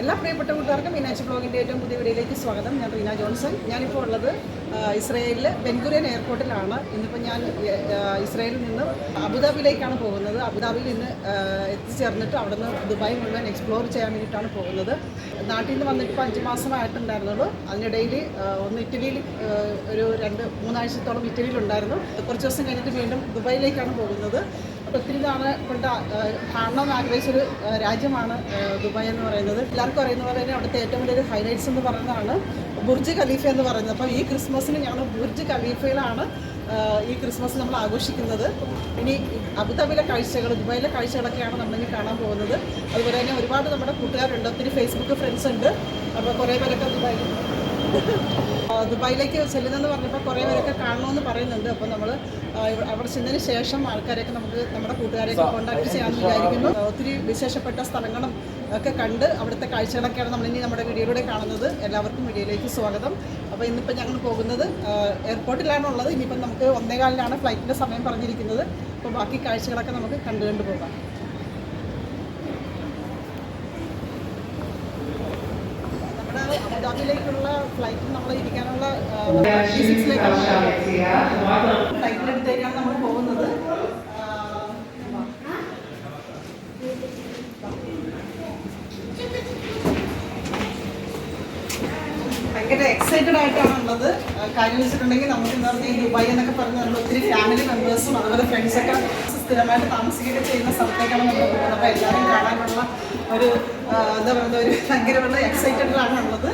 എല്ലാ പ്രിയപ്പെട്ട കൂട്ടുകാർക്കും മീനാക്ഷി ബ്ലോഗിന്റെ ഏറ്റവും പുതിയ വീഡിയോയിലേക്ക് സ്വാഗതം. ഞാൻ റീന ജോൺസൺ. ഞാനിപ്പോൾ ഉള്ളത് ഇസ്രയേലിലെ ബെൻഗുരിയൻ എയർപോർട്ടിലാണ്. ഇന്നിപ്പോൾ ഞാൻ ഇസ്രായേലിൽ നിന്ന് അബുദാബിയിലേക്കാണ് പോകുന്നത്. അബുദാബിയിൽ ഇന്ന് എത്തിച്ചേർന്നിട്ട് അവിടെ നിന്ന് ദുബായ് മുഴുവൻ എക്സ്പ്ലോർ ചെയ്യാൻ വേണ്ടിയിട്ടാണ് പോകുന്നത്. നാട്ടിൽ നിന്ന് വന്നിട്ട് ഇപ്പോൾ അഞ്ച് മാസമായിട്ടുണ്ടായിരുന്നുള്ളൂ. അതിനിടയിൽ ഒന്ന് ഇറ്റലിയിൽ ഒരു രണ്ട് മൂന്നാഴ്ചത്തോളം ഇറ്റലിയിലുണ്ടായിരുന്നു. കുറച്ച് ദിവസം കഴിഞ്ഞിട്ട് വീണ്ടും ദുബായിലേക്കാണ് പോകുന്നത്. ഒത്തിരി തവണപ്പെട്ട കാണണമെന്ന് ആഗ്രഹിച്ചൊരു രാജ്യമാണ് ദുബായ് എന്ന് പറയുന്നത്. എല്ലാവർക്കും അറിയുന്ന പോലെ തന്നെ അവിടുത്തെ ഏറ്റവും വലിയൊരു ഹൈലൈറ്റ്സ് എന്ന് പറയുന്നതാണ് ബുർജ് ഖലീഫ എന്ന് പറയുന്നത്. അപ്പോൾ ഈ ക്രിസ്മസിന് ഞങ്ങൾ ബുർജ് ഖലീഫയിലാണ് ഈ ക്രിസ്മസ് നമ്മൾ ആഘോഷിക്കുന്നത്. ഇനി അബുദാബിയിലെ കാഴ്ചകൾ ദുബായിലെ കാഴ്ചകളൊക്കെയാണ് നമ്മളിനി കാണാൻ പോകുന്നത്. അതുപോലെ തന്നെ ഒരുപാട് നമ്മുടെ കൂട്ടുകാരുണ്ട് ഒത്തിരി ഫേസ്ബുക്ക് ഫ്രണ്ട്സ് ഉണ്ട്. അപ്പോൾ കുറേ പേരൊക്കെ ദുബായിൽ ദുബായിലേക്ക് ചെല്ലുന്നെന്ന് പറഞ്ഞപ്പോൾ കുറേ പേരൊക്കെ കാണണമെന്ന് പറയുന്നുണ്ട്. അപ്പോൾ നമ്മൾ അവിടെ ചെന്നതിന് ശേഷം ആൾക്കാരെയൊക്കെ നമുക്ക് നമ്മുടെ കൂട്ടുകാരെയൊക്കെ കോൺടാക്ട് ചെയ്യാമെന്ന് വിചാരിക്കുന്നു. ഒത്തിരി വിശേഷപ്പെട്ട സ്ഥലങ്ങളും ഒക്കെ കണ്ട് അവിടുത്തെ കാഴ്ചകളൊക്കെയാണ് നമ്മളിനി നമ്മുടെ വീഡിയോയിലൂടെ കാണുന്നത്. എല്ലാവർക്കും വീഡിയോയിലേക്ക് സ്വാഗതം. അപ്പോൾ ഇന്നിപ്പോൾ ഞങ്ങൾ പോകുന്നത് എയർപോർട്ടിലാണ് ഉള്ളത്. ഇനിയിപ്പം നമുക്ക് ഒന്നേകാലിലാണ് ഫ്ലൈറ്റിന്റെ സമയം പറഞ്ഞിരിക്കുന്നത്. അപ്പോൾ ബാക്കി കാഴ്ചകളൊക്കെ നമുക്ക് കണ്ടു കണ്ടു പോകാം നമ്മുടെ അബുദാബിയിലേക്കുള്ള ഫ്ലൈറ്റ് നമ്മൾ ഇരിക്കാനുള്ള ഫ്ലൈറ്റിന്റെ അടുത്തേക്കാണ് നമ്മൾ പോകുന്നത്. ഭയങ്കര എക്സൈറ്റഡ് ആയിട്ടാണ് ഉള്ളത്. കാര്യം വെച്ചിട്ടുണ്ടെങ്കിൽ നമുക്ക് ഇന്നത്തെ ഈ ദുബായ് എന്നൊക്കെ പറഞ്ഞ് നമ്മൾ ഒത്തിരി ഫാമിലി മെമ്പേഴ്സും അതുപോലെ ഫ്രണ്ട്സൊക്കെ സ്ഥിരമായിട്ട് താമസിക്കുകയൊക്കെ ചെയ്യുന്ന സ്ഥലത്തേക്കാണ് നമ്മൾ പോകുന്നത്. അപ്പോൾ എല്ലാവരും കാണാനുള്ള ഒരു എന്താ പറയുക ഒരു ഭയങ്കരമുള്ള എക്സൈറ്റഡിലാണ് ഉള്ളത്.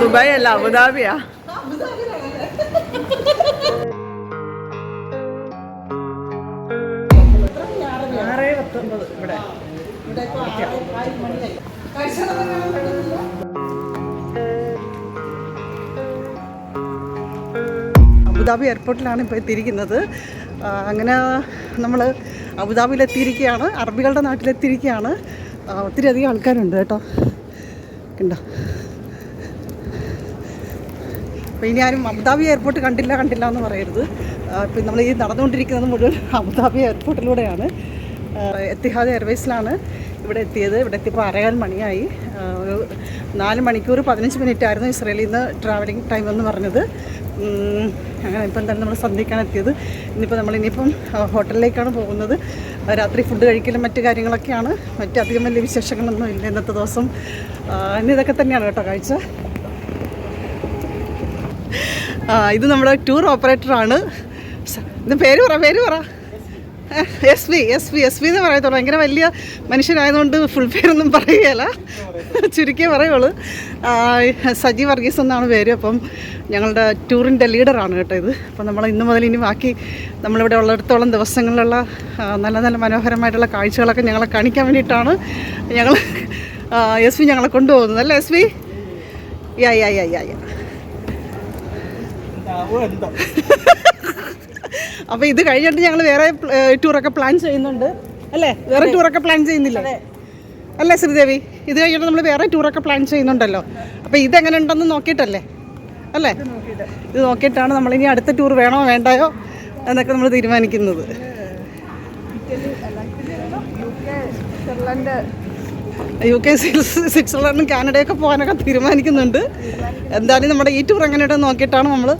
ദുബായ് അല്ല അബുദാബിയാ അബുദാബി എയർപോർട്ടിലാണ് ഇപ്പോൾ എത്തിയിരിക്കുന്നത്. അങ്ങനെ നമ്മൾ അബുദാബിയിൽ എത്തിയിരിക്കുകയാണ് അറബികളുടെ നാട്ടിലെത്തിയിരിക്കുകയാണ്. ഒത്തിരി അധികം ആൾക്കാരുണ്ട് കേട്ടോ. കണ്ടോ? അപ്പോൾ ഇനി ആരും അബുദാബി എയർപോർട്ട് കണ്ടില്ല കണ്ടില്ല എന്ന് പറയരുത്. ഇപ്പം നമ്മൾ ഈ നടന്നുകൊണ്ടിരിക്കുന്നത് മുഴുവൻ അബുദാബി എയർപോർട്ടിലൂടെയാണ് എത്തിഹാദ് എയർവേസിലാണ് ഇവിടെ എത്തിയത്. ഇവിടെ എത്തിയപ്പോൾ അരകാൽ മണിയായി. ഒരു നാല് മണിക്കൂർ പതിനഞ്ച് മിനിറ്റ് ആയിരുന്നു ഇസ്രയേലിൽ നിന്ന് ട്രാവലിംഗ് ടൈം എന്ന് പറഞ്ഞത്. അങ്ങനെ ഇപ്പം എന്തായാലും നമ്മൾ സന്ധിക്കാൻ എത്തിയത്. ഇനിയിപ്പോൾ നമ്മൾ ഇനിയിപ്പം ഹോട്ടലിലേക്കാണ് പോകുന്നത്. രാത്രി ഫുഡ് കഴിക്കലും മറ്റു കാര്യങ്ങളൊക്കെയാണ്. മറ്റധികം വലിയ വിശേഷങ്ങളൊന്നും ഇല്ല ഇന്നത്തെ ദിവസം. ഇനി ഇതൊക്കെ തന്നെയാണ് കേട്ടോ കാഴ്ച. ആ ഇത് നമ്മുടെ ടൂർ ഓപ്പറേറ്ററാണ് ഇത് പേര് പറ പേര് പറ. S V S V S V എന്ന് പറയത്തുള്ളൂ. ഭയങ്കര വലിയ മനുഷ്യനായതുകൊണ്ട് ഫുൾ പേരൊന്നും പറയുകയല്ല. ചുരുക്കി പറയുള്ളൂ. സജി വർഗീസ് എന്നാണ് പേര്. അപ്പം ഞങ്ങളുടെ ടൂറിന്റെ ലീഡറാണ് കേട്ടോ ഇത്. അപ്പം നമ്മൾ ഇന്ന് മുതൽ ഇനി ബാക്കി നമ്മളിവിടെ ഉള്ളിടത്തോളം ദിവസങ്ങളിലുള്ള നല്ല നല്ല മനോഹരമായിട്ടുള്ള കാഴ്ചകളൊക്കെ ഞങ്ങളെ കാണിക്കാൻ വേണ്ടിയിട്ടാണ് ഞങ്ങൾ എസ് വി ഞങ്ങളെ കൊണ്ടുപോകുന്നത്. അല്ലേ എസ് വി യാ യാ യാ യാ അപ്പോൾ ഇത് കഴിഞ്ഞിട്ട് ഞങ്ങൾ വേറെ ടൂറൊക്കെ പ്ലാൻ ചെയ്യുന്നുണ്ട്. അല്ലേ? വേറെ ടൂറൊക്കെ പ്ലാൻ ചെയ്യുന്നില്ല? അല്ലേ ശ്രീദേവി? ഇത് കഴിഞ്ഞിട്ട് നമ്മൾ വേറെ ടൂറൊക്കെ പ്ലാൻ ചെയ്യുന്നുണ്ടല്ലോ. അപ്പോൾ എങ്ങനെ ഉണ്ടെന്ന് നോക്കിയിട്ടല്ലേ? അല്ലേ? ഇത് നോക്കിയിട്ടാണ് നമ്മൾ ഇനി അടുത്ത ടൂർ വേണോ വേണ്ടയോ എന്നൊക്കെ നമ്മൾ തീരുമാനിക്കുന്നത്. യു കെ സ്വിറ്റ്സർലൻഡും കാനഡയൊക്കെ പോകാനൊക്കെ തീരുമാനിക്കുന്നുണ്ട്. എന്തായാലും നമ്മുടെ ഈ ടൂർ എങ്ങനെയുണ്ടെന്ന് നോക്കിയിട്ടാണ് നമ്മൾ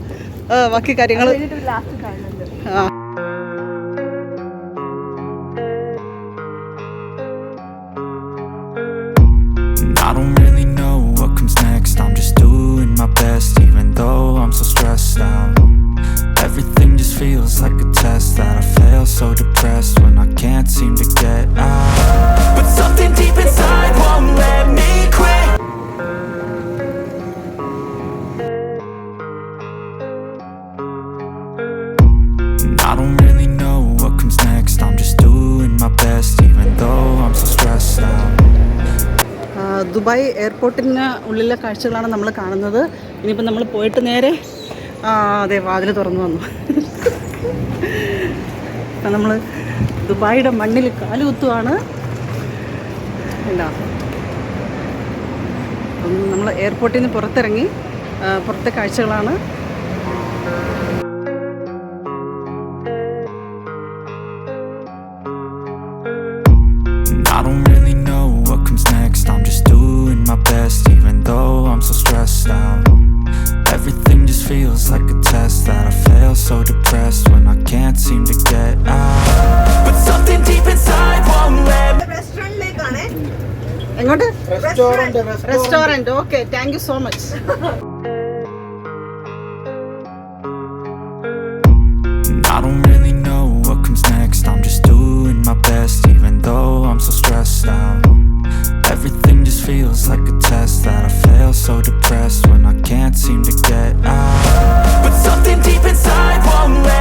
ബാക്കി കാര്യങ്ങൾ ആ I don't really know what comes next. I'm just doing my best, even though I'm so stressed out. like a test that I fail. So depressed when I Dubai എയർപോർട്ടിന് ഉള്ളിലെ കാഴ്ചകളാണ് നമ്മൾ കാണുന്നത്. ഇനിയിപ്പോൾ നമ്മൾ പോയിട്ട് നേരെ അതെ വാതിൽ തുറന്നു വന്നു. അപ്പം നമ്മൾ ദുബായിയുടെ മണ്ണിൽ കാലുകുത്തുവാണ് എന്താ നമ്മൾ എയർപോർട്ടിൽ നിന്ന് പുറത്തിറങ്ങി പുറത്തെ കാഴ്ചകളാണ്. feels like a test that I fail. So depressed when I can't seem to get out. But something deep inside won't let me. റെസ്റ്റോറൻറ്റിലേക്കാണ് എങ്ങോട്ട് restaurant okay thank you so much And I don't really know what comes next. I'm just doing my best, even though I'm so stressed out. Feels like a test that I fail. So depressed when I can't seem to get out. But something deep inside won't let